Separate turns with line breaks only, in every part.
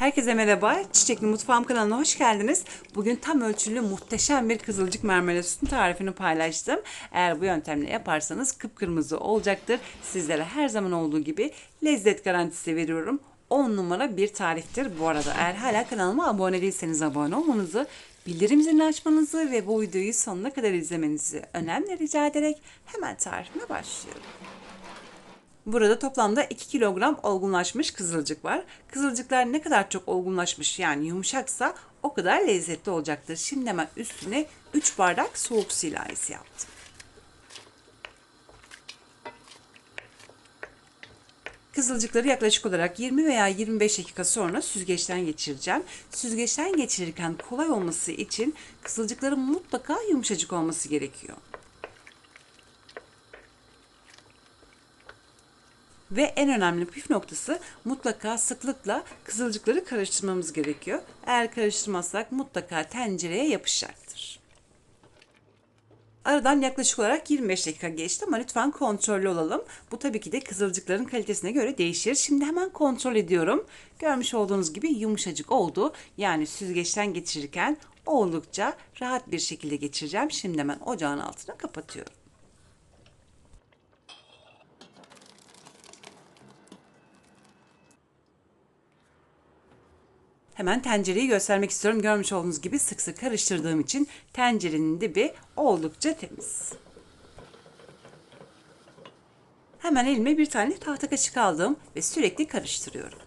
Herkese merhaba. Çiçekli Mutfağım kanalına hoş geldiniz. Bugün tam ölçülü muhteşem bir kızılcık marmelatının tarifini paylaştım. Eğer bu yöntemle yaparsanız kıpkırmızı olacaktır. Sizlere her zaman olduğu gibi lezzet garantisi veriyorum. 10 numara bir tariftir. Bu arada eğer hala kanalıma abone değilseniz abone olmanızı, bildirim zilini açmanızı ve bu videoyu sonuna kadar izlemenizi önemli rica ederek hemen tarifime başlıyorum. Burada toplamda 2 kilogram olgunlaşmış kızılcık var. Kızılcıklar ne kadar çok olgunlaşmış yani yumuşaksa o kadar lezzetli olacaktır. Şimdi hemen üstüne 3 bardak soğuk su ilavesi yaptım. Kızılcıkları yaklaşık olarak 20 veya 25 dakika sonra süzgeçten geçireceğim. Süzgeçten geçirirken kolay olması için kızılcıkların mutlaka yumuşacık olması gerekiyor. Ve en önemli püf noktası mutlaka sıklıkla kızılcıkları karıştırmamız gerekiyor. Eğer karıştırmazsak mutlaka tencereye yapışacaktır. Aradan yaklaşık olarak 25 dakika geçti ama lütfen kontrollü olalım. Bu tabii ki de kızılcıkların kalitesine göre değişir. Şimdi hemen kontrol ediyorum. Görmüş olduğunuz gibi yumuşacık oldu. Yani süzgeçten geçirirken oldukça rahat bir şekilde geçireceğim. Şimdi hemen ocağın altını kapatıyorum. Hemen tencereyi göstermek istiyorum. Görmüş olduğunuz gibi sık sık karıştırdığım için tencerenin dibi oldukça temiz. Hemen elime bir tane tahta kaşık aldım ve sürekli karıştırıyorum.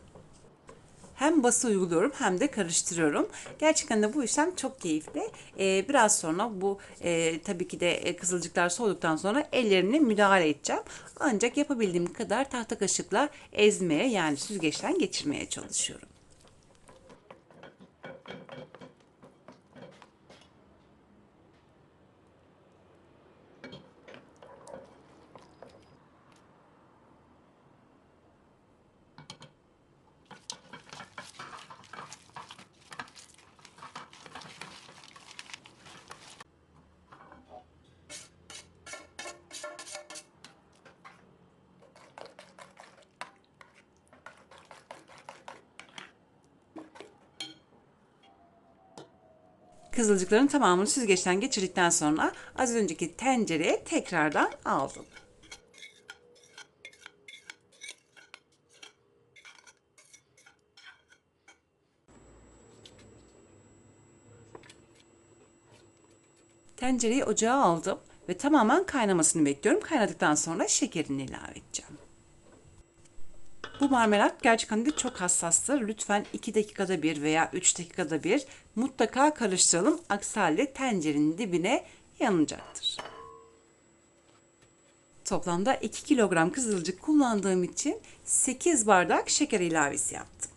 Hem bası uyguluyorum hem de karıştırıyorum. Gerçekten de bu işlem çok keyifli. Ee, biraz sonra bu e, tabii ki de kızılcıklar soğuduktan sonra ellerimle müdahale edeceğim. Ancak yapabildiğim kadar tahta kaşıkla ezmeye yani süzgeçten geçirmeye çalışıyorum. Kızılcıkların tamamını süzgeçten geçirdikten sonra az önceki tencereye tekrardan aldım. Tencereyi ocağa aldım ve tamamen kaynamasını bekliyorum. Kaynadıktan sonra şekerini ilave edeceğim. Bu marmelat gerçekten de çok hassastır. Lütfen 2 dakikada bir veya 3 dakikada bir mutlaka karıştıralım. Aksi halde tencerenin dibine yanacaktır. Toplamda 2 kilogram kızılcık kullandığım için 8 bardak şeker ilavesi yaptım.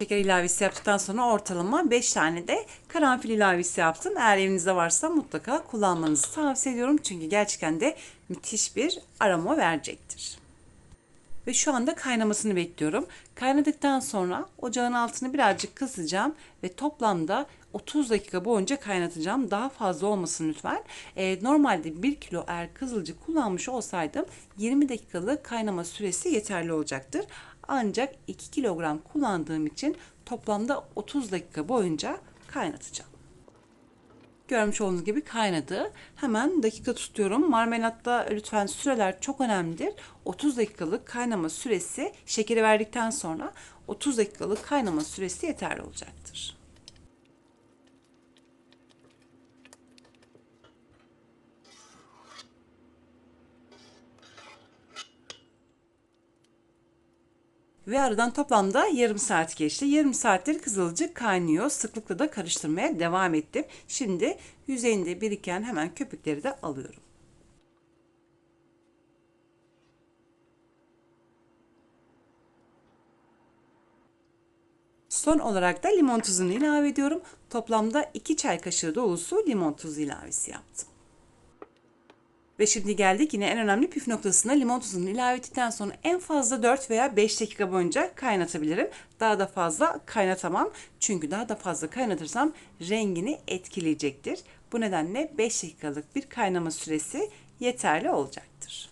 Şeker ilavesi yaptıktan sonra ortalama 5 tane de karanfil ilavesi yaptım. Eğer evinizde varsa mutlaka kullanmanızı tavsiye ediyorum. Çünkü gerçekten de müthiş bir aroma verecektir. Ve şu anda kaynamasını bekliyorum. Kaynadıktan sonra ocağın altını birazcık kısacağım ve toplamda 30 dakika boyunca kaynatacağım. Daha fazla olmasın lütfen. Ee, normalde 1 kilo eğer kızılcık kullanmış olsaydım 20 dakikalık kaynama süresi yeterli olacaktır. Ancak 2 kilogram kullandığım için toplamda 30 dakika boyunca kaynatacağım. Görmüş olduğunuz gibi kaynadı. Hemen dakika tutuyorum. Marmelatta lütfen süreler çok önemlidir. 30 dakikalık kaynama süresi şekeri verdikten sonra 30 dakikalık kaynama süresi yeterli olacaktır. Ve aradan toplamda yarım saat geçti. Yarım saattir kızılcık kaynıyor. Sıklıkla da karıştırmaya devam ettim. Şimdi yüzeyinde biriken hemen köpükleri de alıyorum. Son olarak da limon tuzunu ilave ediyorum. Toplamda 2 çay kaşığı dolusu limon tuzu ilavesi yaptım. Ve şimdi geldik yine en önemli püf noktasına limon tuzunu ilave ettikten sonra en fazla 4 veya 5 dakika boyunca kaynatabilirim. Daha da fazla kaynatamam. Çünkü daha da fazla kaynatırsam rengini etkileyecektir. Bu nedenle 5 dakikalık bir kaynama süresi yeterli olacaktır.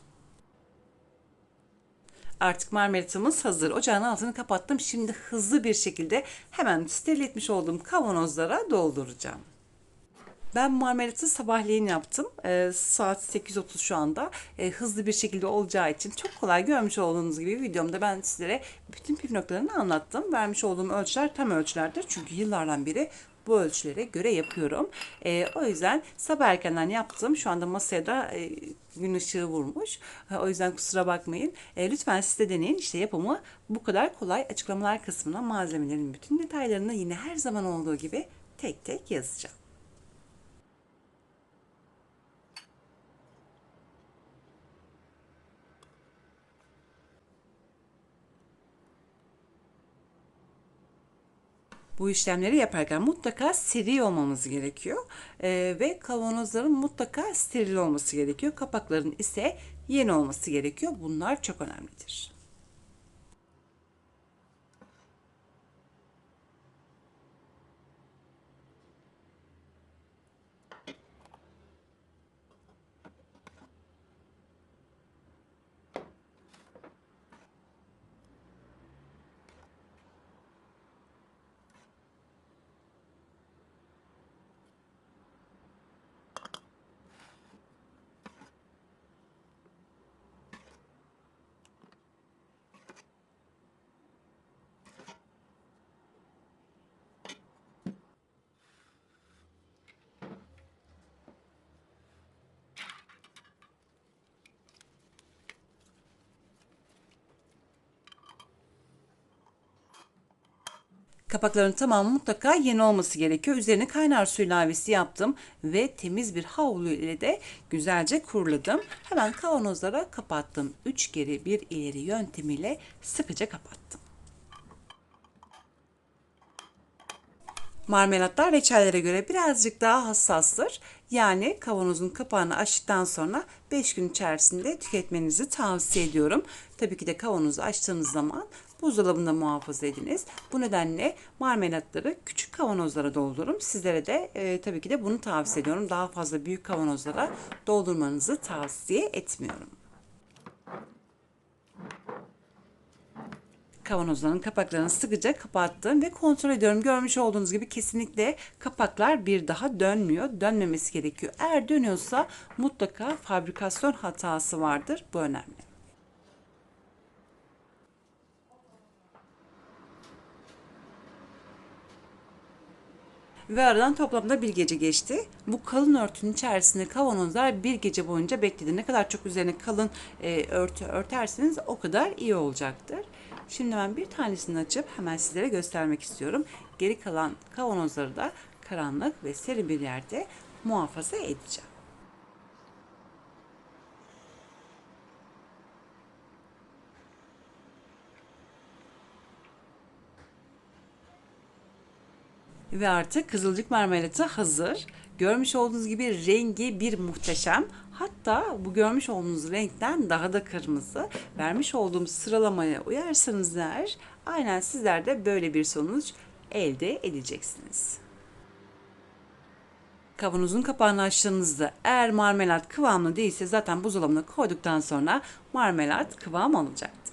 Artık marmelatımız hazır. Ocağın altını kapattım. Şimdi hızlı bir şekilde hemen steril etmiş olduğum kavanozlara dolduracağım. Ben marmelatı sabahleyin yaptım. E, saat 8.30 şu anda. E, hızlı bir şekilde olacağı için çok kolay görmüş olduğunuz gibi videomda ben sizlere bütün püf noktalarını anlattım. Vermiş olduğum ölçüler tam ölçülerdir. Çünkü yıllardan beri bu ölçülere göre yapıyorum. E, o yüzden sabah erkenden yaptım. Şu anda masaya da e, gün ışığı vurmuş. E, o yüzden kusura bakmayın. E, lütfen siz de deneyin. İşte yapımı bu kadar kolay. Açıklamalar kısmına malzemelerin bütün detaylarını yine her zaman olduğu gibi tek tek yazacağım. Bu işlemleri yaparken mutlaka seri olmamız gerekiyor. Ee, ve kavanozların mutlaka steril olması gerekiyor. Kapakların ise yeni olması gerekiyor. Bunlar çok önemlidir. Kapakların tamamı mutlaka yeni olması gerekiyor. Üzerine kaynar su ilavesi yaptım ve temiz bir havlu ile de güzelce kuruladım. Hemen kavanozlara kapattım. 3 geri bir ileri yöntemiyle sıkıca kapattım. Marmelatlar reçellere göre birazcık daha hassastır. Yani kavanozun kapağını açtıktan sonra 5 gün içerisinde tüketmenizi tavsiye ediyorum. Tabii ki de kavanozu açtığınız zaman buzdolabında muhafaza ediniz. Bu nedenle marmelatları küçük kavanozlara doldurun. Sizlere de e, tabii ki de bunu tavsiye ediyorum. Daha fazla büyük kavanozlara doldurmanızı tavsiye etmiyorum. kavanozların kapaklarını sıkıca kapattım ve kontrol ediyorum. Görmüş olduğunuz gibi kesinlikle kapaklar bir daha dönmüyor. Dönmemesi gerekiyor. Eğer dönüyorsa mutlaka fabrikasyon hatası vardır. Bu önemli. Ve aradan toplamda bir gece geçti. Bu kalın örtünün içerisinde kavanozlar bir gece boyunca bekledi. Ne kadar çok üzerine kalın e, örtü örterseniz o kadar iyi olacaktır. Şimdi ben bir tanesini açıp hemen sizlere göstermek istiyorum. Geri kalan kavanozları da karanlık ve serin bir yerde muhafaza edeceğim. Ve artık kızılcık marmelatı hazır. Görmüş olduğunuz gibi rengi bir muhteşem. Hatta bu görmüş olduğunuz renkten daha da kırmızı. Vermiş olduğum sıralamaya uyarsanız eğer aynen sizler de böyle bir sonuç elde edeceksiniz. Kavanozun kapağını açtığınızda eğer marmelat kıvamlı değilse zaten buzdolabına koyduktan sonra marmelat kıvam alacaktır.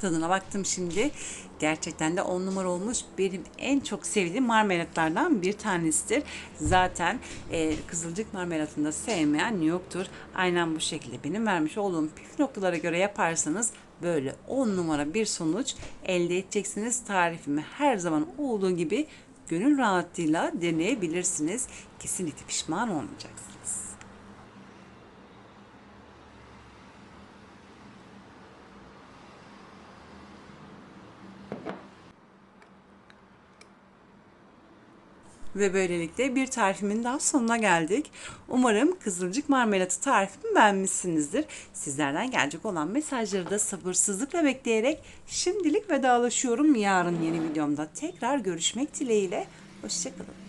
Tadına baktım şimdi. Gerçekten de on numara olmuş. Benim en çok sevdiğim marmelatlardan bir tanesidir. Zaten e, kızılcık marmelatını da sevmeyen yoktur. Aynen bu şekilde benim vermiş olduğum püf noktalara göre yaparsanız böyle on numara bir sonuç elde edeceksiniz. Tarifimi her zaman olduğu gibi gönül rahatlığıyla deneyebilirsiniz. Kesinlikle pişman olmayacaksınız. Ve böylelikle bir tarifimin daha sonuna geldik. Umarım kızılcık marmelatı tarifimi beğenmişsinizdir. Sizlerden gelecek olan mesajları da sabırsızlıkla bekleyerek şimdilik vedalaşıyorum. Yarın yeni videomda tekrar görüşmek dileğiyle. Hoşçakalın.